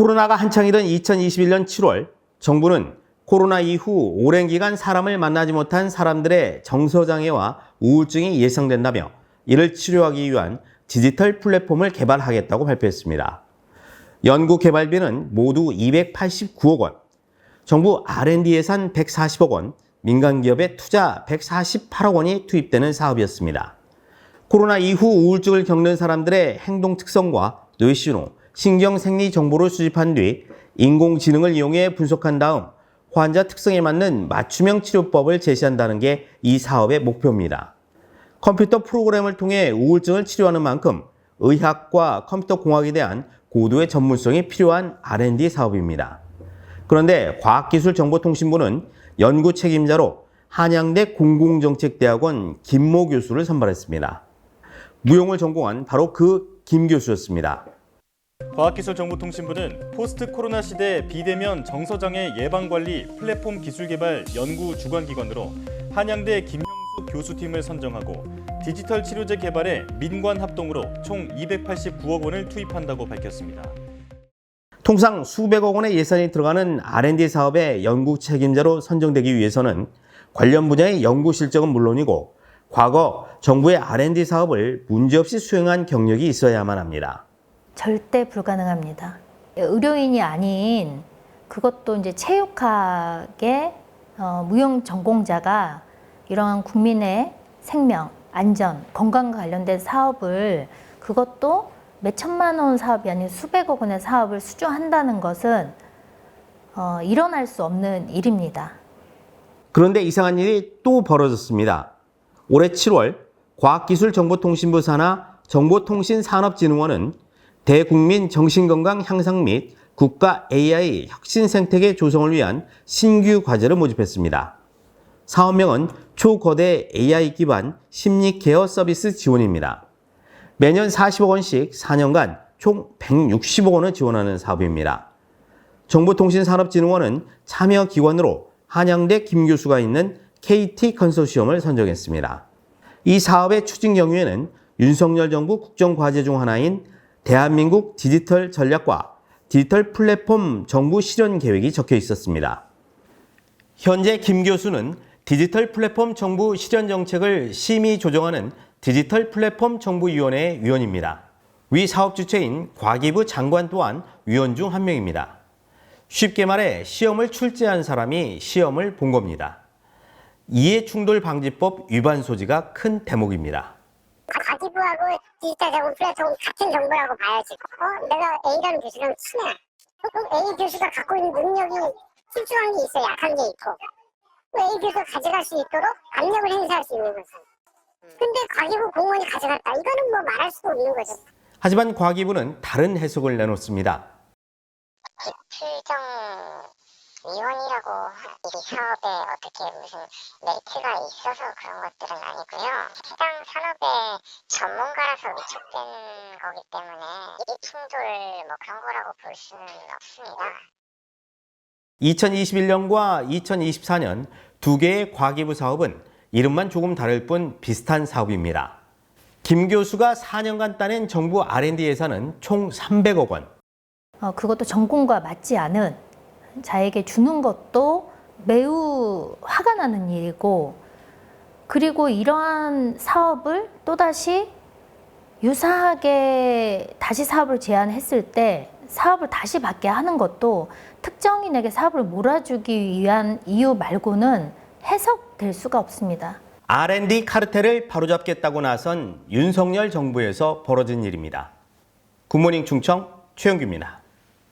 코로나가 한창이던 2021년 7월 정부는 코로나 이후 오랜 기간 사람을 만나지 못한 사람들의 정서장애와 우울증이 예상된다며 이를 치료하기 위한 디지털 플랫폼을 개발하겠다고 발표했습니다. 연구 개발비는 모두 289억 원, 정부 R&D 예산 140억 원, 민간 기업의 투자 148억 원이 투입되는 사업이었습니다. 코로나 이후 우울증을 겪는 사람들의 행동 특성과 뇌신호, 신경 생리 정보를 수집한 뒤 인공지능을 이용해 분석한 다음 환자 특성에 맞는 맞춤형 치료법을 제시한다는 게 이 사업의 목표입니다. 컴퓨터 프로그램을 통해 우울증을 치료하는 만큼 의학과 컴퓨터 공학에 대한 고도의 전문성이 필요한 R&D 사업입니다. 그런데 과학기술정보통신부는 연구 책임자로 한양대 공공정책대학원 김모 교수를 선발했습니다. 무용을 전공한 바로 그 김 교수였습니다. 과학기술정보통신부는 포스트 코로나 시대 비대면 정서장애 예방관리 플랫폼 기술 개발 연구 주관기관으로 한양대 김영수 교수팀을 선정하고 디지털 치료제 개발에 민관 합동으로 총 289억 원을 투입한다고 밝혔습니다. 통상 수백억 원의 예산이 들어가는 R&D 사업의 연구 책임자로 선정되기 위해서는 관련 분야의 연구 실적은 물론이고 과거 정부의 R&D 사업을 문제없이 수행한 경력이 있어야만 합니다. 절대 불가능합니다. 의료인이 아닌 그것도 이제 체육학의 어, 무용 전공자가 이러한 국민의 생명, 안전, 건강과 관련된 사업을 그것도 몇 천만 원 사업이 아닌 수백억 원의 사업을 수주한다는 것은 어, 일어날 수 없는 일입니다. 그런데 이상한 일이 또 벌어졌습니다. 올해 7월 과학기술정보통신부 산하 정보통신산업진흥원은 대국민 정신건강 향상 및 국가 AI 혁신 생태계 조성을 위한 신규 과제를 모집했습니다. 사업명은 초거대 AI 기반 심리 케어 서비스 지원입니다. 매년 40억 원씩 4년간 총 160억 원을 지원하는 사업입니다. 정보통신산업진흥원은 참여 기관으로 한양대 김 교수가 있는 KT 컨소시엄을 선정했습니다. 이 사업의 추진 경위에는 윤석열 정부 국정과제 중 하나인 대한민국 디지털 전략과 디지털 플랫폼 정부 실현 계획이 적혀 있었습니다. 현재 김 교수는 디지털 플랫폼 정부 실현 정책을 심의 조정하는 디지털 플랫폼 정부위원회 위원입니다. 위 사업 주체인 과기부 장관 또한 위원 중 한 명입니다. 쉽게 말해 시험을 출제한 사람이 시험을 본 겁니다. 이해충돌 방지법 위반 소지가 큰 대목입니다. 과기부하고 디지털 제공 플랫폼 같은 정보라고 봐야지. 어, 내가 A라는 교수랑 친해. 그럼 A 교수가 갖고 있는 능력이 출중한 게 있어, 약한 게 있고. 그 A 교수가 가져갈 수 있도록 압력을 행사할 수 있는 거죠. 근데 과기부 공무원이 가져갔다. 이거는 뭐 말할 수도 없는 거죠. 하지만 과기부는 다른 해석을 내놓습니다. 기필정 위원이라고 이 사업에 어떻게 무슨 메리트가 있어서 그런 것들은 아니고요. 해당 산업의 전문가라서 위촉된 거기 때문에 이 충돌 뭐 그런 거라고 볼 수는 없습니다. 2021년과 2024년 두 개의 과기부 사업은 이름만 조금 다를 뿐 비슷한 사업입니다. 김 교수가 4년간 따낸 정부 R&D 예산은 총 300억 원. 어, 그것도 전공과 맞지 않은 자에게 주는 것도 매우 화가 나는 일이고 그리고 이러한 사업을 또다시 유사하게 다시 사업을 제안했을 때 사업을 다시 받게 하는 것도 특정인에게 사업을 몰아주기 위한 이유 말고는 해석될 수가 없습니다. R&D 카르텔을 바로잡겠다고 나선 윤석열 정부에서 벌어진 일입니다. 굿모닝 충청 최영규입니다.